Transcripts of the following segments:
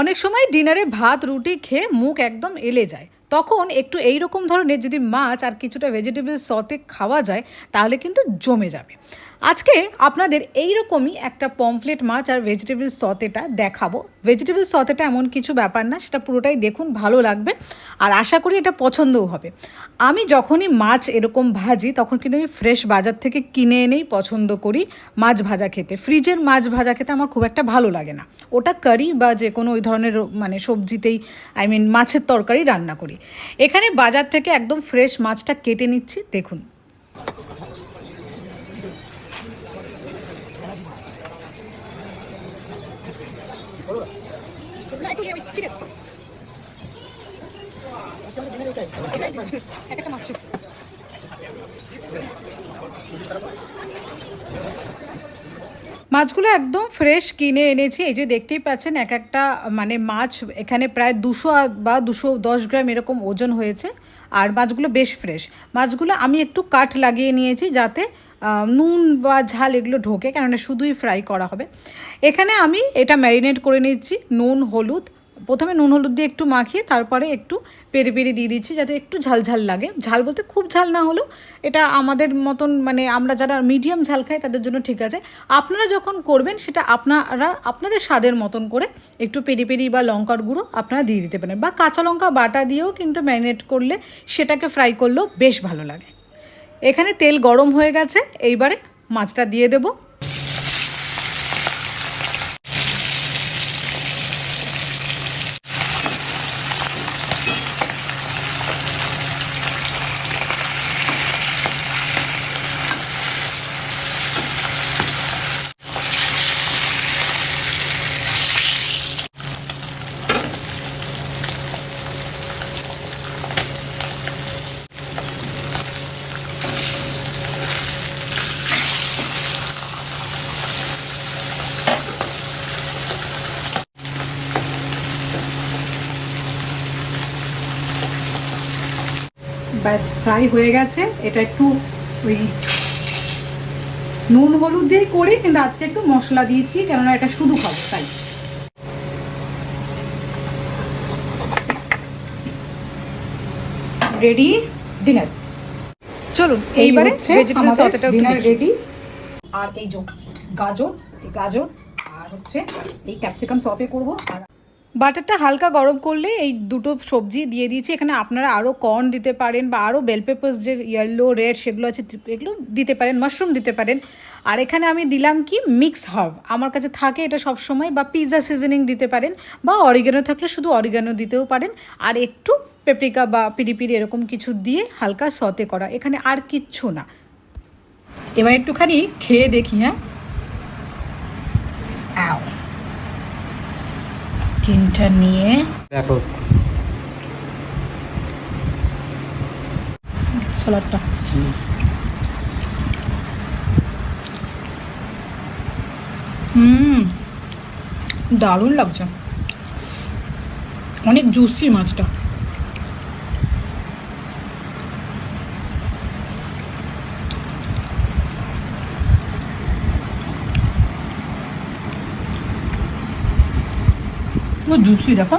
অনেক সময় ডিনারে ভাত রুটি খেয়ে মুখ একদম এলে যায়। তখন একটু এই রকম ধরনের যদি মাছ আর কিছুটা ভেজিটেবল সতে খাওয়া যায়, তাহলে কিন্তু জমে যাবে। আজকে আপনাদের এই রকমই একটা পমফ্লেট মাছ আর ভেজিটেবল সতেটা দেখাবো। ভেজিটেবল সতেটা এমন কিছু ব্যাপার না, সেটা পুরোটাই দেখুন, ভালো লাগবে আর আশা করি এটা পছন্দও হবে। আমি যখনই মাছ এরকম ভাজি, তখন কিন্তু আমি ফ্রেশ বাজার থেকে কিনে এনেই পছন্দ করি মাছ ভাজা খেতে। ফ্রিজের মাছ ভাজা খেতে আমার খুব একটা ভালো লাগে না। ওটা কারি বা যে কোনো ওই ধরনের মানে সবজিতেই আই মিন মাছের তরকারি রান্না করি। এখানে বাজার থেকে একদম ফ্রেশ মাছটা কেটে নিচ্ছি দেখুন। মাছগুলো একদম ফ্রেশ কিনে এনেছি। এই যে দেখতেই পাচ্ছেন, এক একটা মানে মাছ এখানে প্রায় দুশো বা দুশো দশ গ্রাম এরকম ওজন হয়েছে। আর মাছগুলো বেশ ফ্রেশ মাছগুলো আমি একটু কাঠ লাগিয়ে নিয়েছি যাতে নুন বা ঝাল এগুলো ঢোকে, কেননা শুধুই ফ্রাই করা হবে। এখানে আমি এটা ম্যারিনেট করে নিচ্ছি, নুন, হলুদ প্রথমে নুন, হলুদ দিয়ে একটু মাখিয়ে তারপরে একটু পেরে পেরে দিয়ে দিচ্ছি যাতে একটু ঝাল ঝাল লাগে। ঝাল বলতে খুব ঝাল না হলেও এটা আমাদের মতন মানে আমরা যারা মিডিয়াম ঝাল খাই তাদের জন্য ঠিক আছে। আপনারা যখন করবেন সেটা আপনারা আপনাদের স্বাদের মতন করে একটু পেরি পেরি বা লঙ্কার গুঁড়ো আপনারা দিয়ে দিতে পারেন বা কাঁচা লঙ্কা বাটা দিয়েও কিন্তু ম্যারিনেট করলে সেটাকে ফ্রাই করলেও বেশ ভালো লাগে। এখানে তেল গরম হয়ে গেছে, এইবারে মাছটা দিয়ে দেবো। ব্যাস ফ্রাই হয়ে গেছে। এটা একটু ওই নুন হলুদ দিয়েই করি কিন্তু আজকে একটু মশলা দিয়েছি কেননা এটা শুধু খাব তাই। রেডি ডিনার চলুন এইবারে ভেজিটেবল সতেটা ডিনার রেডি আর এই যে গাজর গাজর আর হচ্ছে এই ক্যাপসিকাম সতে করব। আর বাটারটা হালকা গরম করলে এই দুটো সবজি দিয়ে দিয়েছি। এখানে আপনারা আরও কর্ন দিতে পারেন বা আরও বেল পেপার্স যে ইয়েলো রেড সেগুলো আছে, এগুলো দিতে পারেন মাশরুম দিতে পারেন। আর এখানে আমি দিলাম কি? মিক্স হার্ব আমার কাছে থাকে এটা সব সময় বা পিৎজা সিজনিং দিতে পারেন বা অরিগানো থাকলে শুধু অরিগানো দিতেও পারেন। আর একটু পেপ্রিকা বা পিরি পিরি এরকম কিছু দিয়ে হালকা সতে করা। এখানে আর কিচ্ছু না। এবার একটুখানি খেয়ে দেখি হ্যাঁ? স্কিনটা নিয়ে। দেখো সালাডটা হুম দারুণ লাগছে। অনেক জুসি মাছটা। ও জুসি দেখো।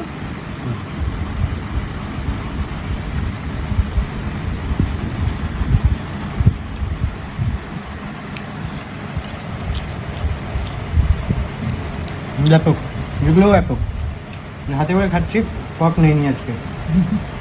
ব্যাপক এগুলোও ব্যাপক হাতে করে খাচ্ছি পক নেই আজকে।